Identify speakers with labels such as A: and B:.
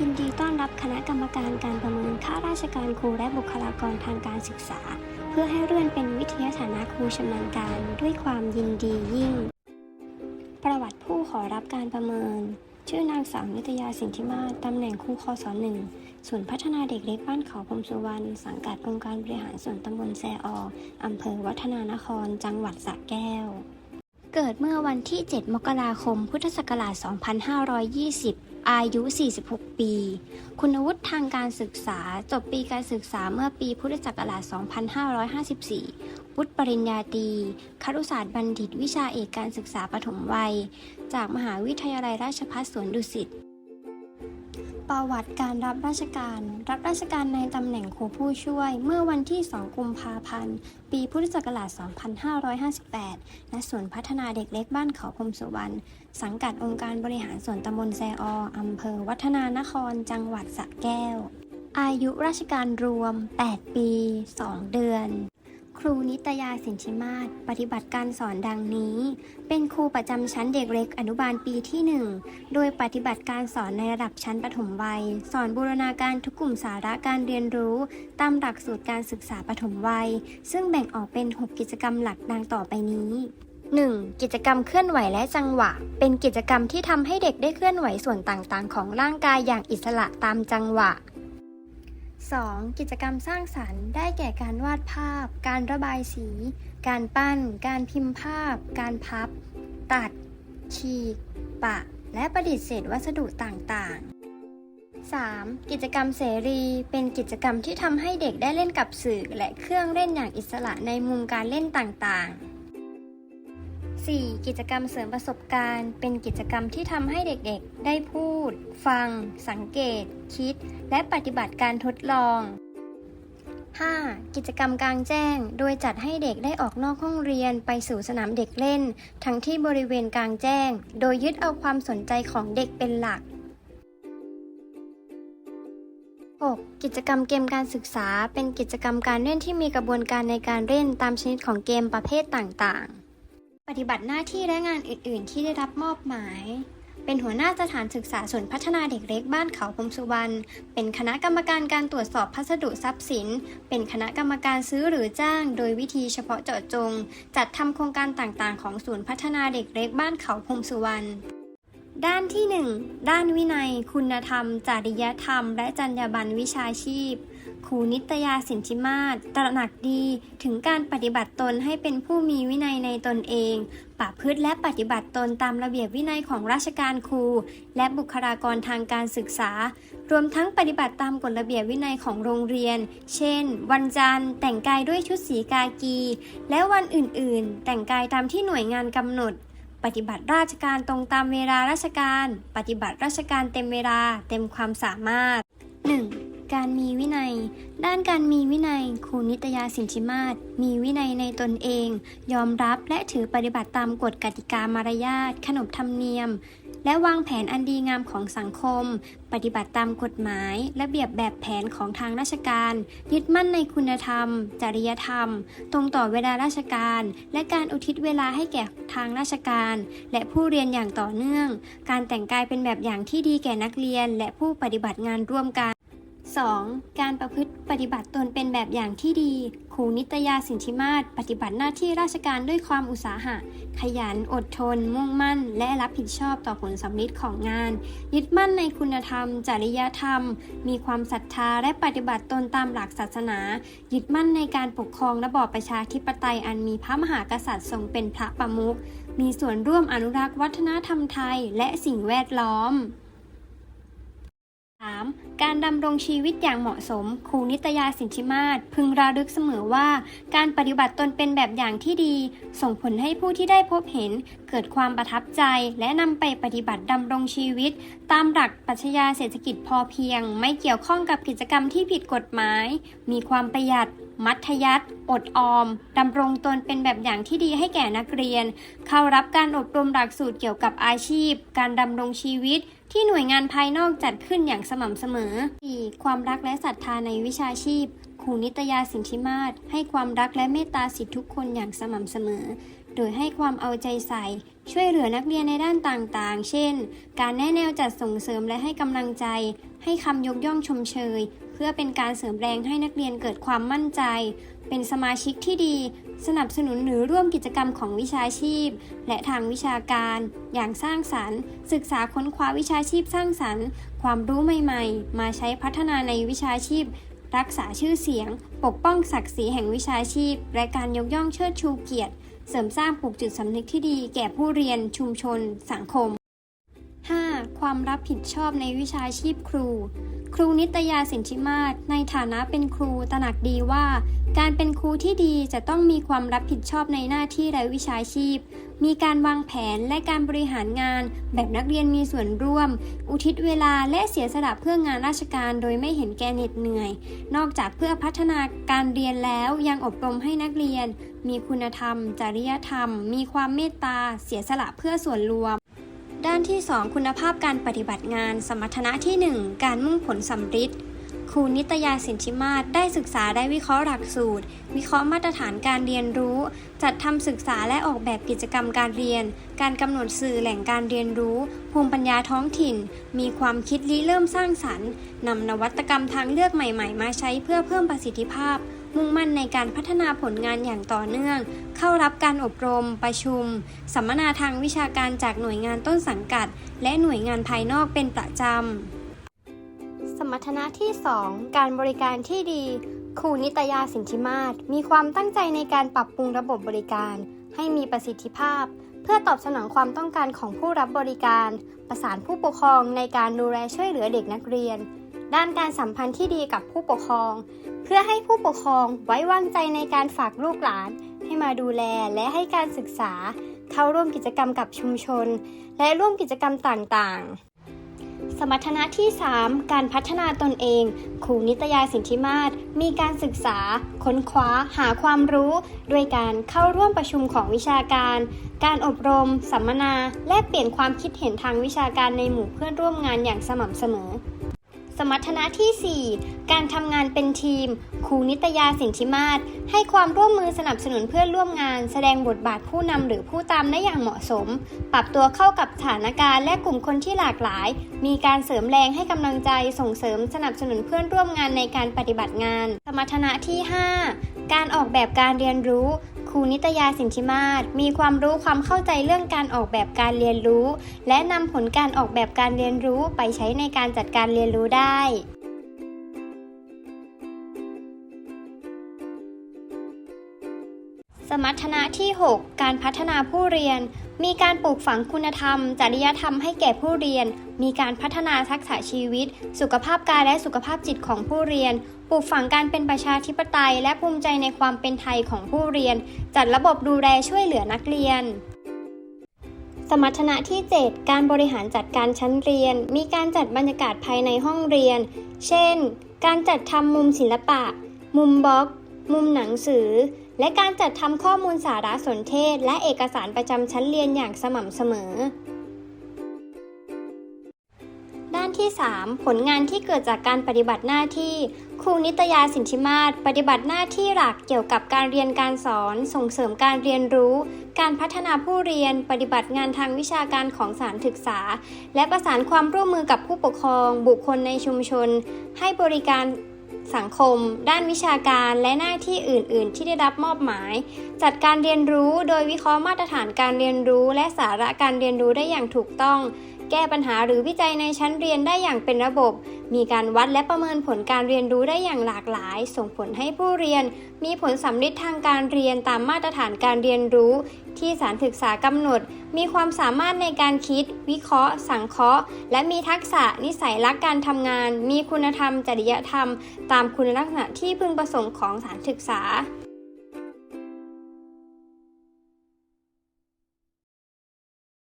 A: ยินดีต้อนรับคณะกรรมการการประเมินข้าราชการครูและบุคลากรทางการศึกษา เพื่อให้เลื่อนเป็นวิทยาฐานะครูชำนาญการด้วยความยินดียิ่ง ประวัติผู้ขอรับการประเมิน ชื่อนางสาวนิตยาสินธิมาตำแหน่งครูคศหนึ่งศูนย์พัฒนาเด็กเล็กบ้านเขาพรมสุวรรณสังกัดองค์การบริหารส่วนตำบลแซออำเภอวัฒนานคร จังหวัดสระแก้ว เกิดเมื่อวันที่ 7 มกราคม พุทธศักราช 2520 อายุ 46 ปี คุณวุฒิทางการศึกษา จบปีการศึกษาเมื่อปีพุทธศักราช 2554 วุฒิปริญญาตรีครุศาสตร์บัณฑิตวิชาเอกการศึกษาปฐมวัย จากมหาวิทยาลัยราชภัฏสวนดุสิต ประวัติการรับราชการ รับราชการในตำแหน่งครูผู้ช่วย เมื่อวันที่ 2 กุมภาพันธ์ ปีพุทธศักราช 2558 ณ ศูนย์พัฒนาเด็กเล็กบ้านเขาพรมสุวรรณ สังกัดองค์การบริหารส่วนตำบลแซออำเภอ วัฒนานคร จังหวัดสระแก้ว อายุราชการรวม 8 ปี 2 เดือน ครูนิตยาสินชิมาศปฏิบัติการสอนดังนี้ เป็นครูประจำชั้นเด็กเล็กอนุบาลปีที่ 1 โดยปฏิบัติการสอนในระดับชั้นประถมวัย สอนบูรณาการทุกกลุ่มสาระการเรียนรู้ ตามหลักสูตรการศึกษาประถมวัย ซึ่งแบ่งออกเป็น 6 กิจกรรมหลักดังต่อไปนี้ 1. กิจกรรมเคลื่อนไหวและจังหวะ เป็นกิจกรรมที่ทำให้เด็กได้เคลื่อนไหวส่วนต่างๆ ของร่างกายอย่างอิสระตามจังหวะ 2. กิจกรรมสร้างสรรค์ได้แก่การวาดภาพ การระบายสี การปั้น การพิมพ์ภาพ การพับ ตัด ฉีก ปะ และประดิษฐ์เศษวัสดุต่างๆ 3. กิจกรรมเสรี เป็นกิจกรรมที่ทำให้เด็กได้เล่นกับสื่อและเครื่องเล่นอย่างอิสระในมุมการเล่นต่างๆ 4. กิจกรรมเสริมประสบการณ์ เป็นกิจกรรมที่ทำให้เด็กๆ ได้พูด ฟัง สังเกต คิด และปฏิบัติการทดลอง 5. กิจกรรมกลางแจ้ง โดยจัดให้เด็กได้ออกนอกห้องเรียนไปสู่สนามเด็กเล่น ทั้งที่บริเวณกลางแจ้ง โดยยึดเอาความสนใจของเด็กเป็นหลัก 6. กิจกรรมเกมการศึกษา เป็นกิจกรรมการเล่นที่มีกระบวนการในการเล่นตามชนิดของเกมประเภทต่างๆ ฏิบัติหน้าที่และงานอื่น ๆ ที่ได้รับมอบหมาย เป็นหัวหน้าสถานศึกษาส่วนพัฒนาเด็กเล็กบ้านเขาพมสุวรรณ เป็นคณะกรรมการการตรวจสอบพัสดุทรัพย์สิน เป็นคณะกรรมการซื้อหรือจ้าง โดยวิธีเฉพาะเจาะจง จัดทำโครงการต่างๆ ของศูนย์พัฒนาเด็กเล็กบ้านเขาพมสุวรรณด้านที่ 1 ด้านวินัย คุณธรรม จริยธรรม และจรรยาบรรณวิชาชีพ ครูนิตยาสินชิมาศตระหนักดีถึงการปฏิบัติตนให้เป็นผู้มีวินัยในตนเองประพฤติและปฏิบัติตนตามระเบียบวินัยของราชการครู และบุคลากรทางการศึกษา รวมทั้งปฏิบัติตามกฎระเบียบวินัยของโรงเรียน เช่น วันจันทร์ แต่งกายด้วยชุดสีกากี และวันอื่น ๆ แต่งกายตามที่หน่วยงานกำหนดปฏิบัติราชการตรงตามเวลาราชการ ปฏิบัติราชการเต็มเวลาเต็มความสามารถ 1. การมีวินัย ด้านการมีวินัยครูนิตยาสินชิมาศมีวินัยในตนเอง ยอมรับและถือปฏิบัติตามกฎกติกามารยาทขนบธรรมเนียม และวางแผนอันดีงามของสังคม ปฏิบัติตามกฎหมายระเบียบแบบแผนของทางราชการ ยึดมั่นในคุณธรรม จริยธรรม ตรงต่อเวลาราชการ และการอุทิศเวลาให้แก่ทางราชการ และผู้เรียนอย่างต่อเนื่อง การแต่งกายเป็นแบบอย่างที่ดีแก่นักเรียน และผู้ปฏิบัติงานร่วมกัน 2. การประพฤติปฏิบัติตนเป็นแบบอย่างที่ดี ครูนิตยาสินธิมาศปฏิบัติหน้าที่ราชการด้วยความอุตสาหะ ขยัน อดทน มุ่งมั่น และรับผิดชอบต่อผลสำลิดของงาน ยึดมั่นในคุณธรรม จริยธรรม มีความศรัทธาและปฏิบัติตนตามหลักศาสนา ยึดมั่นในการปกครองระบอบประชาธิปไตยอันมีพระมหากษัตริย์ทรงเป็นพระประมุข มีส่วนร่วมอนุรักษ์วัฒนธรรมไทยและสิ่งแวดล้อม การดำรงชีวิตอย่างเหมาะสม ครูนิตยาสินชิมาศพึงระลึกเสมอว่า การปฏิบัติตนเป็นแบบอย่างที่ดี ส่งผลให้ผู้ที่ได้พบเห็น เกิดความประทับใจ และนำไปปฏิบัติดำรงชีวิต ตามหลักปรัชญาเศรษฐกิจพอเพียง ไม่เกี่ยวข้องกับกิจกรรมที่ผิดกฎหมาย มีความประหยัด มัธยัติอดออม ดำรงตนเป็นแบบอย่างที่ดีให้แก่นักเรียน เข้ารับการอบรมหลักสูตรเกี่ยวกับอาชีพ การดำรงชีวิต ที่หน่วยงานภายนอกจัดขึ้นอย่างสม่ำเสมอ 4. ความรักและศรัทธาในวิชาชีพคครูนิตยาสินธิมาศให้ความรักและเมตตาสิทธิทุกคนอย่างสม่ำเสมอ โดยให้ความเอาใจใส่ ช่วยเหลือนักเรียนในด้านต่างๆ เช่น การแนะแนวจัดส่งเสริมและให้กำลังใจ ให้คำยกย่องชมเชย เพื่อเป็นการเสริมแรงให้นักเรียนเกิดความมั่นใจ เป็นสมาชิกที่ดี สนับสนุนหรือร่วมกิจกรรมของวิชาชีพ และทางวิชาการ อย่างสร้างสรรค์ ศึกษาค้นคว้าวิชาชีพสร้างสรรค์ ความรู้ใหม่ ๆ มาใช้พัฒนาในวิชาชีพ รักษาชื่อเสียง ปกป้องศักดิ์ศรีแห่งวิชาชีพ และการยกย่องเชิดชูเกียรติ เสริมสร้างปลูกจิตสำนึกที่ดี แก่ผู้เรียน ชุมชน สังคม 5. ความรับผิดชอบในวิชาชีพครู ครูนิตยาสินธิมาศในฐานะเป็นครูตระหนักดีว่า การเป็นครูที่ดีจะต้องมีความรับผิดชอบในหน้าที่และวิชาชีพ มีการวางแผนและการบริหารงาน แบบนักเรียนมีส่วนร่วม อุทิศเวลาและเสียสละเพื่องานราชการโดยไม่เห็นแก่เหน็ดเหนื่อย นอกจากเพื่อพัฒนาการเรียนแล้วยังอบรมให้นักเรียน มีคุณธรรม จริยธรรม มีความเมตตา เสียสละเพื่อส่วนรวม ด้านที่ 2 คุณภาพการปฏิบัติงาน สมรรถนะที่ 1 การมุ่งผลสำฤทธิ์ครูนิตยาสินธิมาศได้ศึกษาได้วิเคราะห์หลักสูตร วิเคราะห์มาตรฐานการเรียนรู้ จัดทำศึกษาและออกแบบกิจกรรมการเรียน การกำหนดสื่อแหล่งการเรียนรู้ ภูมิปัญญาท้องถิ่น มีความคิดริเริ่มสร้างสรรค์นำนวัตกรรมทางเลือกใหม่ ๆ มาใช้เพื่อเพิ่มประสิทธิภาพ มุ่งมั่นในการพัฒนาผลงานอย่างต่อเนื่อง เข้ารับการอบรม ประชุม สัมมนาทางวิชาการจากหน่วยงานต้นสังกัด และหน่วยงานภายนอกเป็นประจำ สมรรถนะที่ 2 การบริการที่ดีครูนิตยาสินธิมาศมีความตั้งใจในการปรับปรุงระบบบริการ ให้มีประสิทธิภาพ เพื่อตอบสนองความต้องการของผู้รับบริการ ประสานผู้ปกครองในการดูแลช่วยเหลือเด็กนักเรียน ด้านการสัมพันธ์ที่ดีกับผู้ปกครอง เพื่อให้ผู้ปกครองไว้วางใจในการฝากลูกหลาน ให้มาดูแลและให้การศึกษา เข้าร่วมกิจกรรมกับชุมชน และร่วมกิจกรรมต่างๆสมรรถนะที่ 3 การพัฒนาตนเอง ครูนิตยาสินธิมาศมีการศึกษา ค้นคว้า หาความรู้ ด้วยการเข้าร่วมประชุมของวิชาการ การอบรม สัมมนา แลกเปลี่ยนความคิดเห็นทางวิชาการในหมู่เพื่อนร่วมงานอย่างสม่ำเสมอ สมรรถนะที่ 4 การทำงานเป็นทีม ครูนิตยาสินธิมาศให้ความร่วมมือสนับสนุนเพื่อนร่วมงาน แสดงบทบาทผู้นำหรือผู้ตามได้อย่างเหมาะสม ปรับตัวเข้ากับสถานการณ์และกลุ่มคนที่หลากหลาย มีการเสริมแรงให้กำลังใจส่งเสริมสนับสนุนเพื่อนร่วมงานในการปฏิบัติงาน สมรรถนะที่ 5 การออกแบบการเรียนรู้ รูนิตยาสินธิมาศมีความรู้ความเข้าใจเรื่องการออกแบบการเรียนรู้ และนำผลการออกแบบการเรียนรู้ไปใช้ในการจัดการเรียนรู้ได้ มรรถนะที่ 6 การพัฒนาผู้เรียน มีการปลูกฝังคุณธรรม จริยธรรมให้แก่ผู้เรียน มีการพัฒนาทักษะชีวิต สุขภาพกายและสุขภาพจิตของผู้เรียน ปลูกฝังการเป็นประชาธิปไตย และภูมิใจในความเป็นไทยของผู้เรียน จัดระบบดูแลช่วยเหลือนักเรียนสมรรถนะที่ 7 การบริหารจัดการชั้นเรียน มีการจัดบรรยากาศภายในห้องเรียน เช่น การจัดทำมุมศิลปะ มุมบล็อก มุมหนังสือ และการจัดทำข้อมูลสารสนเทศ และเอกสารประจำชั้นเรียนอย่างสม่ำเสมอ ด้านที่ 3 ผลงานที่เกิดจากการปฏิบัติหน้าที่ครูนิตยาสินธิมาศปฏิบัติหน้าที่หลักเกี่ยวกับการเรียนการสอน ส่งเสริมการเรียนรู้ การพัฒนาผู้เรียน ปฏิบัติงานทางวิชาการของสถารศึกษา และประสานความร่วมมือกับผู้ปกครอง บุคคลในชุมชน ให้บริการ สังคม ด้านวิชาการและหน้าที่อื่น ๆ ที่ได้รับมอบหมาย จัดการเรียนรู้โดยวิเคราะห์มาตรฐานการเรียนรู้ และสาระการเรียนรู้ได้อย่างถูกต้อง แก้ปัญหาหรือวิจัยในชั้นเรียนได้อย่างเป็นระบบ มีการวัดและประเมินผลการเรียนรู้ได้อย่างหลากหลาย ส่งผลให้ผู้เรียน มีผลสำลิดทางการเรียนตามมาตรฐานการเรียนรู้ ที่สารศึกษากำหนด มีความสามารถในการคิด วิเคราะห์ สังเคราะห์ และมีทักษะนิสัยรักการทำงาน มีคุณธรรม จริยธรรม ตามคุณลักษณะที่พึงประสงค์ของสารศึกษา